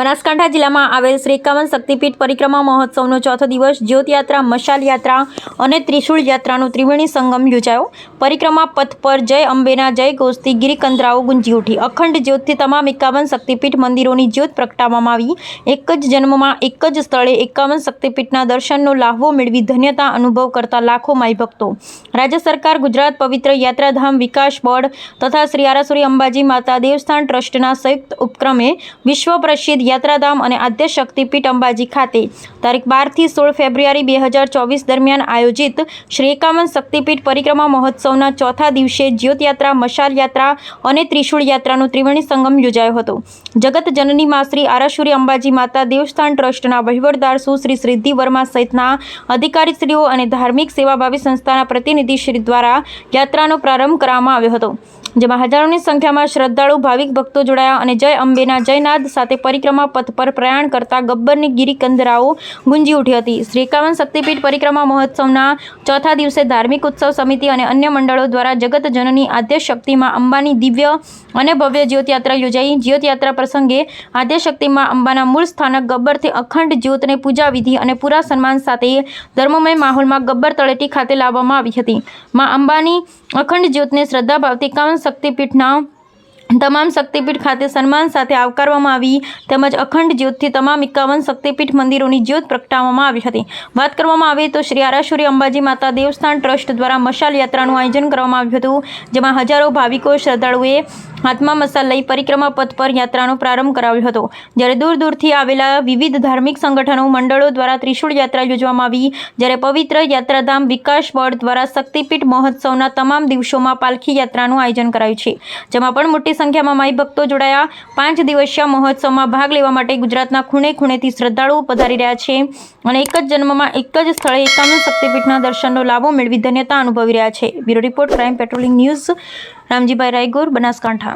બનાસકાંઠા જિલ્લામાં આવેલ શ્રી એકાવન શક્તિપીઠ પરિક્રમા મહોત્સવનો ચોથો દિવસ જ્યોતયાત્રા, મશાલ યાત્રા અને ત્રિશૂળ યાત્રાનો ત્રિવેણી સંગમ યોજાયો. પરિક્રમા પથ પર જય અંબેના જય ગોસ્તી ગિરિકંદરાઓ ગુંજી ઉઠી. અખંડ જ્યોતથી તમામ એકાવન શક્તિપીઠ મંદિરોની જ્યોત પ્રગટાવવામાં આવી. એક જ જન્મમાં એક જ સ્થળે એકાવન શક્તિપીઠના દર્શનનો લાહવો મેળવી ધન્યતા અનુભવ કરતા લાખો માઈભક્તો રાજ્ય સરકાર ગુજરાત પવિત્ર યાત્રાધામ વિકાસ બોર્ડ તથા શ્રી આરાસુરી અંબાજી માતા દેવસ્થાન ટ્રસ્ટના સંયુક્ત ઉપક્રમે વિશ્વ પ્રસિદ્ધ યાત્રાધામ અને આદ્ય શક્તિપીઠ અંબાજી ખાતે તારીખ બારથી સોળ ફેબ્રુઆરી બે હજાર ચોવીસ દરમિયાન આયોજિત શ્રી શક્તિપીઠ પરિક્રમા મહોત્સવના ચોથા દિવસે જ્યોતયાત્રા, મશાલ યાત્રા અને ત્રિશૂળ યાત્રાનો ત્રિવેણી સંગમ યોજાયો હતો. જગત જનની મા શ્રી આરાશુરી અંબાજી માતા દેવસ્થાન ટ્રસ્ટના વહીવટદાર સુશ્રી સિદ્ધિ વર્મા સહિતના અધિકારીશ્રીઓ અને ધાર્મિક સેવાભાવી સંસ્થાના પ્રતિનિધિશ્રી દ્વારા યાત્રાનો પ્રારંભ કરવામાં આવ્યો હતો. જેમાં હજારોની સંખ્યામાં શ્રદ્ધાળુ, ભાવિક ભક્તો જોડાયા અને જય અંબેના જયનાદ સાથે પરિક્રમા પથ પર પ્રયાણ કરતા ગબ્બરની ગિરિકંદરાઓ ગુંજી ઉઠી હતી. શ્રી એકાવન શક્તિપીઠ પરિક્રમા મહોત્સવના ચોથા દિવસે ધાર્મિક ઉત્સવ સમિતિ અને અન્ય મંડળો દ્વારા જગત જનની આદ્ય અંબાની દિવ્ય અને ભવ્ય જ્યોતયાત્રા યોજાઈ. જ્યોતયાત્રા પ્રસંગે આદ્ય શક્તિમાં અંબાના મૂળ સ્થાનક ગબ્બરથી અખંડ જ્યોતને પૂજા વિધિ અને પૂરા સન્માન સાથે ધર્મમય માહોલમાં ગબ્બર તળેટી ખાતે લાવવામાં આવી હતી. માં અંબાની અખંડ જ્યોતને શ્રદ્ધાભાવથી એકાવન શક્તિપીઠના તમામ શક્તિપીઠ ખાતે સન્માન સાથે આવકારવામાં આવી. તેમજ અખંડ જ્યોતથી તમામ એકાવન શક્તિપીઠ મંદિરોની જ્યોત પ્રગટાવવામાં આવી હતી. વાત કરવામાં આવે તો શ્રી આરાશુરી અંબાજી માતા દેવસ્થાન ટ્રસ્ટ દ્વારા મશાલ યાત્રાનું આયોજન કરવામાં આવ્યું હતું, જેમાં હજારો ભાવિકો શ્રદ્ધાળુએ હાથમાં મસાલ લઈ પરિક્રમા પથ પર યાત્રાનો પ્રારંભ કરાવ્યો હતો. જ્યારે દૂર દૂરથી આવેલા વિવિધ ધાર્મિક સંગઠનો, મંડળો દ્વારા ત્રિશૂળ યાત્રા યોજવામાં આવી. જ્યારે પવિત્ર યાત્રાધામ વિકાસ બોર્ડ દ્વારા શક્તિપીઠ મહોત્સવના તમામ દિવસોમાં પાલખી યાત્રાનું આયોજન કરાયું છે. જેમાં પણ મોટી સંખ્યામાં માઈ ભક્તો જોડાયા. પાંચ દિવસીય મહોત્સવમાં ભાગ લેવા માટે ગુજરાતના ખૂણે ખૂણેથી શ્રદ્ધાળુઓ પધારી રહ્યા છે અને એક જ જન્મમાં એક જ સ્થળે એકાવન શક્તિપીઠના દર્શનનો લાભો મેળવી ધન્યતા અનુભવી રહ્યા છે. Bureau report, crime patrolling news, Ramjibhai Raigor, Banaskantha.